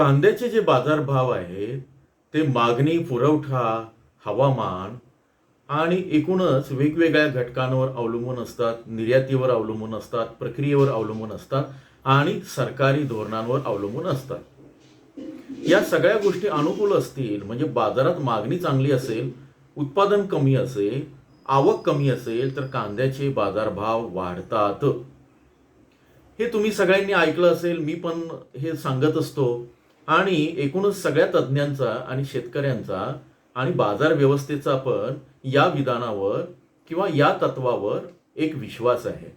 कांद्याचे जे बाजारभाव आहेत ते मागणी पुरवठा हवामान आणि एकूणच वेगवेगळ्या घटकांवर अवलंबून असतात निर्यातीवर अवलंबून असतात प्रक्रियेवर अवलंबून असतात आणि सरकारी धोरणांवर अवलंबून असतात. या सगळ्या गोष्टी अनुकूल असतील म्हणजे बाजारात मागणी चांगली असेल उत्पादन कमी असेल आवक कमी असेल तर कांद्याचे बाजारभाव वाढतात. हे तुम्ही सगळ्यांनी ऐकलं असेल मी पण हे सांगत असतो. आणि एकूणच सगळ्या तज्ज्ञांचा आणि शेतकऱ्यांचा आणि बाजार व्यवस्थेचा पण या विधानावर किंवा या तत्वावर एक विश्वास आहे.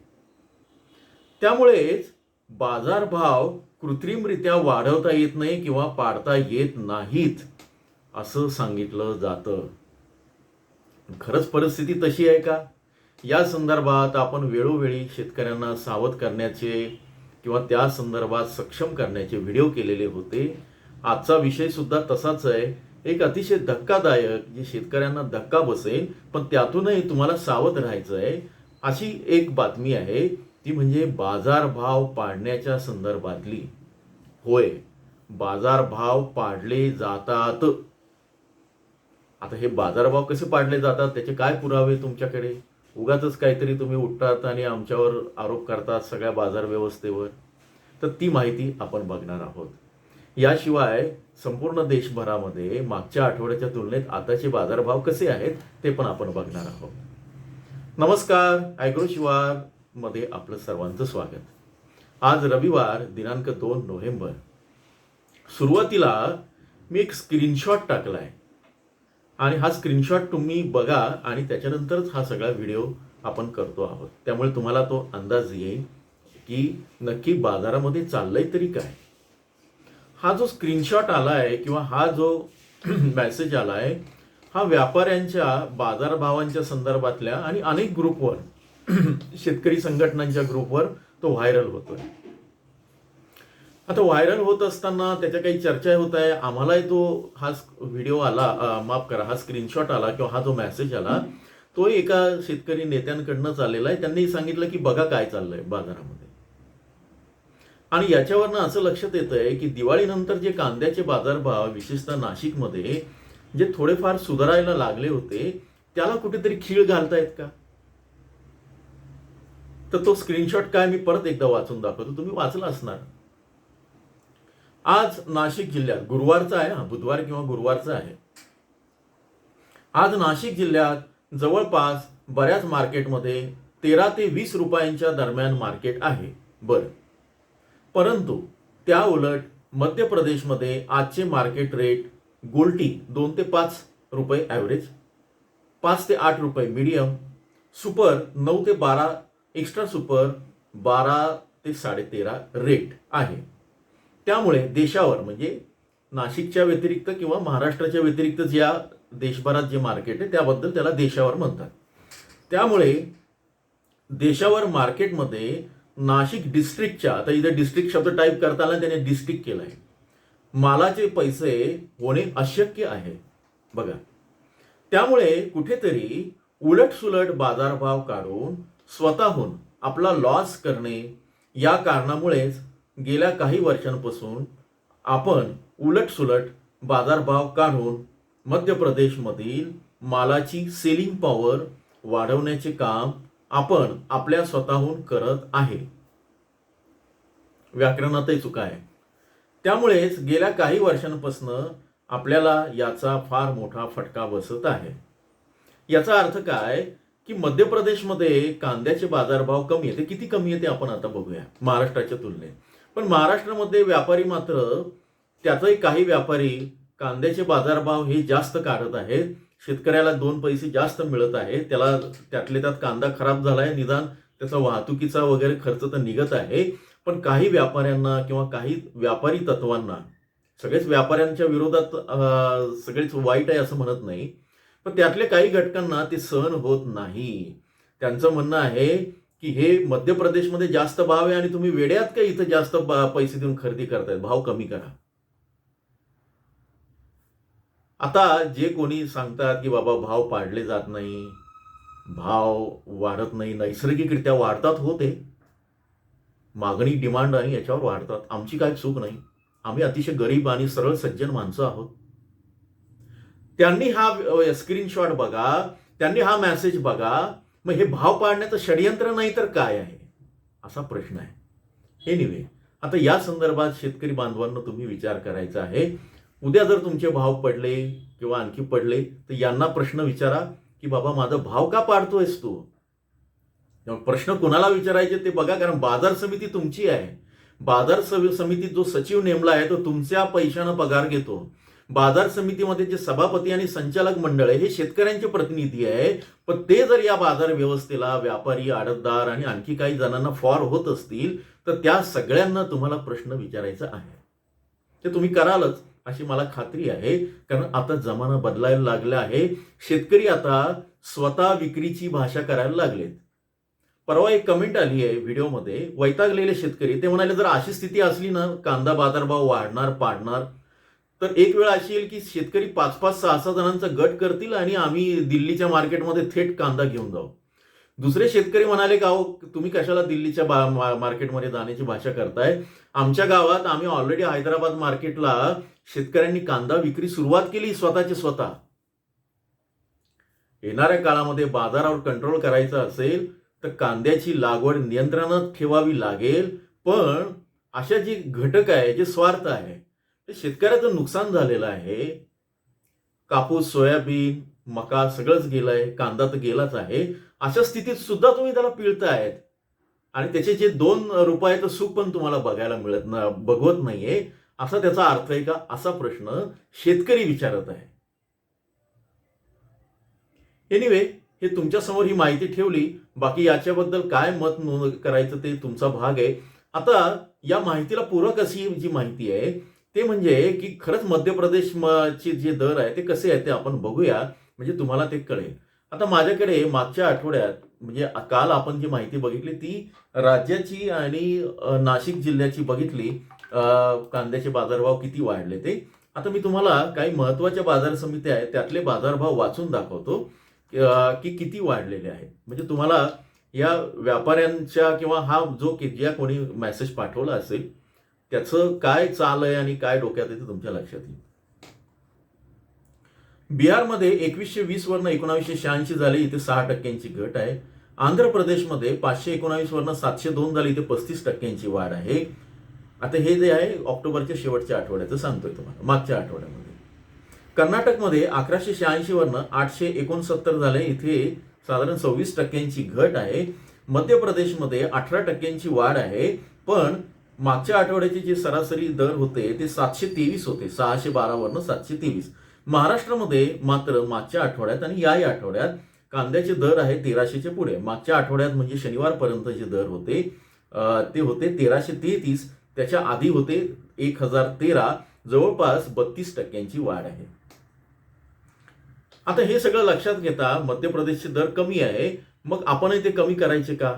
त्यामुळेच बाजारभाव कृत्रिमरित्या वाढवता येत नाही किंवा पाडता येत नाहीत असं सांगितलं जातं. खरंच परिस्थिती तशी आहे का? या संदर्भात आपण वेळोवेळी शेतकऱ्यांना सावध करण्याचे किंवा त्या संदर्भात सक्षम करण्याचे व्हिडिओ केलेले होते. आजचा विषय सुद्धा तसाच आहे. एक अतिशय धक्कादायक जे शेतकऱ्यांना धक्का बसेल पण त्यातूनही तुम्हाला सावध राहायचं आहे. अशी एक बातमी आहे ती म्हणजे बाजारभाव पाडण्याच्या संदर्भातली. होय बाजारभाव पाडले जातात. आता हे बाजारभाव कसे पाडले जातात त्याचे काय पुरावे तुमच्याकडे? उगाच काहीतरी तुम्ही उठतात आणि आमच्यावर आरोप करतात सगळ्या बाजार व्यवस्थेवर. तर ती माहिती आपण बघणार आहोत. याशिवाय संपूर्ण देशभरामध्ये मागच्या आठवड्याच्या तुलनेत आताचे बाजारभाव कसे आहेत ते पण आपण बघणार आहोत. नमस्कार ॲग्रो शिवारमध्ये आपलं सर्वांचं स्वागत. आज रविवार दिनांक दोन नोव्हेंबर. सुरुवातीला मी एक स्क्रीनशॉट टाकला आहे आणि हा स्क्रीनशॉट तुम्ही बघा आणि त्याच्यानंतरच हा सगळा व्हिडिओ आपण करतो आहोत. त्यामुळे तुम्हाला तो अंदाज येईल की नक्की बाजारामध्ये चाललंय तरी काय. हा जो स्क्रीनशॉट आलाय किंवा हा जो मेसेज आलाय हा व्यापाऱ्यांच्या बाजारभावांच्या संदर्भातल्या आणि अनेक ग्रुपवर शेतकरी संघटनांच्या ग्रुपवर तो व्हायरल होतोय. आता व्हायरल होत असताना त्याच्या काही चर्चा होत आहे. आम्हालाही तो हा व्हिडिओ आला माफ करा हा स्क्रीनशॉट आला किंवा हा जो मेसेज आला तो एका शेतकरी नेत्यांकडनंच आलेला आहे. त्यांनी सांगितलं की बघा काय चाललंय बाजारामध्ये. आणि याच्यावरनं असं लक्षात येत आहे की दिवाळीनंतर जे कांद्याचे बाजारभाव विशेषतः नाशिकमध्ये जे थोडेफार सुधारायला लागले होते त्याला कुठेतरी खीळ घालतायत का? तर तो स्क्रीनशॉट काय मी परत एकदा वाचून दाखवतो. तुम्ही वाचला असणार. आज नाशिक जिल्ह्यात गुरुवारचा आहे हा बुधवार किंवा गुरुवारचा आहे. आज नाशिक जिल्ह्यात जवळपास बऱ्याच मार्केटमध्ये तेरा ते वीस रुपयांच्या दरम्यान मार्केट आहे. बरं. परंतु त्या उलट मध्य प्रदेशमध्ये आजचे मार्केट रेट गोल्टी दोन ते पाच रुपये ॲव्हरेज पाच ते आठ रुपये मीडियम सुपर नऊ ते बारा एक्स्ट्रा सुपर बारा ते साडेतेरा रेट आहे. त्यामुळे देशावर म्हणजे नाशिकच्या व्यतिरिक्त किंवा महाराष्ट्राच्या व्यतिरिक्त ज्या देशभरात जे मार्केट आहे त्याबद्दल त्याला देशावर म्हणतात. त्यामुळे देशावर मार्केटमध्ये नाशिक डिस्ट्रिक्टच्या आता इथे डिस्ट्रिक्ट शब्द टाईप करताना त्याने डिस्ट्रिक्ट केलं आहे मालाचे पैसे होणे अशक्य आहे. बघा. त्यामुळे कुठेतरी उलटसुलट बाजारभाव काढून स्वतःहून आपला लॉस करणे या कारणामुळेच गेल्या काही वर्षांपासून आपण उलटसुलट बाजारभाव काढून मध्य प्रदेशमधील मालाची सेलिंग पॉवर वाढवण्याचे काम आपण आपल्या स्वतःहून करत आहे. व्याकरणातही चुका आहे. त्यामुळेच गेल्या काही वर्षांपासून आपल्याला याचा फार मोठा फटका बसत आहे. याचा अर्थ काय? की मध्य प्रदेशमध्ये कांद्याचे बाजारभाव कमी आहे ते किती कमी आहे ते आपण आता बघूया. महाराष्ट्राच्या तुलनेत. पण महाराष्ट्रामध्ये व्यापारी मात्र त्याचाही काही व्यापारी कांद्याचे बाजारभाव हे जास्त काढत आहेत. शेतकऱ्याला दोन पैसे जास्त मिळत आहे त्याला त्यातले त्यात कांदा खराब झालाय निदान त्याचा वाहतुकीचा वगैरे खर्च तर निघत आहे. पण काही व्यापाऱ्यांना किंवा काही व्यापारी तत्वांना सगळेच व्यापाऱ्यांच्या विरोधात सगळेच वाईट आहे असं म्हणत नाही. पण त्यातल्या काही घटकांना ते सहन होत नाही. त्यांचं म्हणणं आहे की हे मध्य प्रदेशमध्ये जास्त भाव आहे आणि तुम्ही वेड्यात का इथं जास्त पैसे देऊन खरेदी करतायत? भाव कमी करा. आता जे कोणी सांगतात की बाबा भाव पाडले जात नाही भाव वाढत नाही नैसर्गिकरित्या वाढतात होते. मागणी डिमांड आणि याच्यावर वाढतात. आमची काय चूक नाही. आम्ही अतिशय गरीब आणि सरळ सज्जन माणसं आहोत. त्यांनी हा स्क्रीनशॉट बघा. त्यांनी हा मेसेज बघा. मग हे भाव पाडण्याचं षडयंत्र नाही तर काय आहे? असा प्रश्न आहे. हे आता या संदर्भात शेतकरी बांधवांना तुम्ही विचार करायचा आहे. उद्या जर तुमचे भाव पडले किंवा आणखी पडले तर यांना प्रश्न विचारा की बाबा माझा भाव का पाडतोयस तू? प्रश्न कोणाला विचारायचे ते बघा कारण बाजार समिती तुमची आहे. बाजार समितीत जो सचिव नेमला आहे तो तुमच्या पैशानं पगार घेतो. बाजार समितीमध्ये जे सभापती आणि संचालक मंडळ आहे हे शेतकऱ्यांचे प्रतिनिधी आहे पण ते जर या बाजार व्यवस्थेला व्यापारी आडतदार आणि आणखी काही जणांना फॉर होत असतील तर त्या सगळ्यांना तुम्हाला प्रश्न विचारायचा आहे. ते तुम्ही करालच अशी मला खात्री आहे. कारण आता जमाना बदलायला लागला आहे. शेतकरी आता स्वतः विक्रीची भाषा करायला लागलेत. परवा एक कमेंट आली आहे व्हिडिओमध्ये. वैतागलेले शेतकरी ते म्हणाले जर अशी स्थिती असली ना कांदा बाजारभाव वाढणार पाडणार तर एक वेळ अशी येईल की शेतकरी पाच पाच सहा सहा जणांचा गट करतील आणि आम्ही दिल्लीच्या मार्केटमध्ये थेट कांदा घेऊन जाऊ. दुसरे शेतकरी म्हणाले का हो तुम्ही कशाला दिल्लीच्या मार्केटमध्ये जाण्याची भाषा करताय? आमच्या गावात आम्ही ऑलरेडी हैदराबाद मार्केटला शेतकऱ्यांनी कांदा विक्री सुरुवात केली स्वतःची स्वतः. येणाऱ्या काळामध्ये बाजारावर कंट्रोल करायचा असेल तर कांद्याची लागवड नियंत्रणात ठेवावी लागेल. पण अशा जी घटक आहे जे स्वार्थ आहे शेतकऱ्याचं नुकसान झालेलं आहे. कापूस सोयाबीन मका सगळंच गेलंय कांदा तर गेलाच आहे. अशा स्थितीत सुद्धा तुम्ही त्याला पिळतायत. आणि त्याचे जे दोन रुपयाचं सुख पण तुम्हाला बघायला मिळत ना बघवत नाहीये. असा त्याचा अर्थ आहे का? असा प्रश्न शेतकरी विचारत आहे. एनिवे हे तुमच्यासमोर ही माहिती ठेवली. बाकी याच्याबद्दल काय मत नोंद करायचं ते तुमचा भाग आहे. आता या माहितीला पूरक अशी जी माहिती आहे ते म्हणजे की खरंच मध्य प्रदेश चे जे दर आहे ते कसे आहेत ते आपण बघूया. म्हणजे तुम्हाला ते कळेल. आता माझ्याकडे मागच्या आठवड्यात म्हणजे काल आपण जी माहिती बघितली ती राज्याची आणि नाशिक जिल्ह्याची बघितली. कांद्याचे बाजारभाव किती वाढले ते. आता मी तुम्हाला काही महत्त्वाच्या बाजार समित्या आहेत त्यातले बाजारभाव वाचून दाखवतो की किती वाढलेले आहेत. म्हणजे तुम्हाला या व्यापाऱ्यांच्या किंवा हा जो की ज्या कोणी मेसेज पाठवला असेल त्याचं काय चाल आहे आणि काय डोक्यात आहे ते तुमच्या लक्षात येईल. बिहारमध्ये एकवीसशे वीस वरनं एकोणावीसशे शहाऐंशी झाले इथे सहा टक्क्यांची घट आहे. आंध्र प्रदेशमध्ये पाचशे एकोणावीस वरनं सातशे दोन झाले इथे पस्तीस टक्क्यांची वाढ आहे. आता हे जे आहे ऑक्टोबरच्या शेवटच्या आठवड्याचं सांगतोय तुम्हाला मागच्या आठवड्यामध्ये. कर्नाटकमध्ये अकराशे शहाऐंशी वरनं आठशे एकोणसत्तर झाले इथे साधारण सव्वीस टक्क्यांची घट आहे. मध्य प्रदेशमध्ये अठरा टक्क्यांची वाढ आहे पण मागच्या आठवड्याचे जे सरासरी दर होते ते सातशे तेवीस होते सहाशे बारावरनं सातशे तेवीस. महाराष्ट्रामध्ये मात्र मागच्या आठवड्यात आणि याही आठवड्यात कांद्याचे दर आहे तेराशेचे पुढे. मागच्या आठवड्यात म्हणजे शनिवारपर्यंत जे दर होते ते होते तेराशे तेहतीस. त्याच्या आधी होते एक हजार तेरा. जवळपास बत्तीस टक्क्यांची वाढ आहे. आता हे सगळं लक्षात घेता मध्य प्रदेशचे दर कमी आहे. मग आपणही ते कमी करायचे का?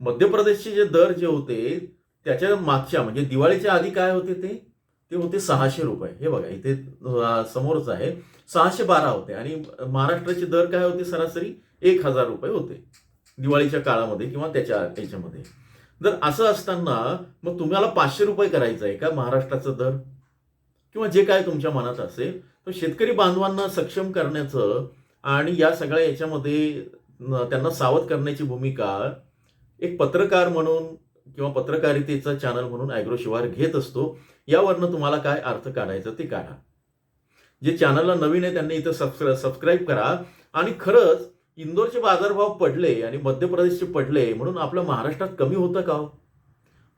मध्य प्रदेशचे जे दर जे होते त्याच्या मागच्या म्हणजे दिवाळीच्या आधी काय होते ते? ते होते सहाशे रुपये. हे बघा इथे समोरच आहे. सहाशे बारा होते आणि महाराष्ट्राचे दर काय होते सरासरी? एक हजार रुपये होते. दिवाळीच्या काळामध्ये किंवा त्याच्या त्याच्यामध्ये. जर असं असताना मग तुम्हाला पाचशे रुपये करायचं आहे का महाराष्ट्राचा दर? किंवा जे काय तुमच्या मनात असेल. तर शेतकरी बांधवांना सक्षम करण्याचं आणि या सगळ्या याच्यामध्ये त्यांना सावध करण्याची भूमिका एक पत्रकार म्हणून किंवा पत्रकारितेचा चॅनल म्हणून ॲग्रो शिवार घेत असतो यावरनं तुम्हाला काय अर्थ काढायचा ते काढा. जे चॅनलला नवीन आहे त्यांनी इथं सबस्क्रा सबस्क्राईब करा. आणि खरंच इंदोरचे बाजारभाव पडले आणि मध्य प्रदेशचे पडले म्हणून आपलं महाराष्ट्रात कमी होतं का हो?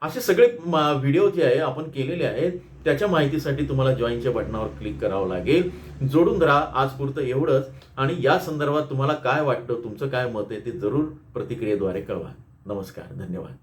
असे सगळे व्हिडिओ जे आहे आपण केलेले आहेत त्याच्या माहितीसाठी तुम्हाला जॉईनच्या बटनावर क्लिक करावं लागेल. जोडून राहा आज पुरतं एवढंच. आणि या संदर्भात तुम्हाला काय वाटतं तुमचं काय मत आहे ते जरूर प्रतिक्रियेद्वारे कळवा. नमस्कार धन्यवाद.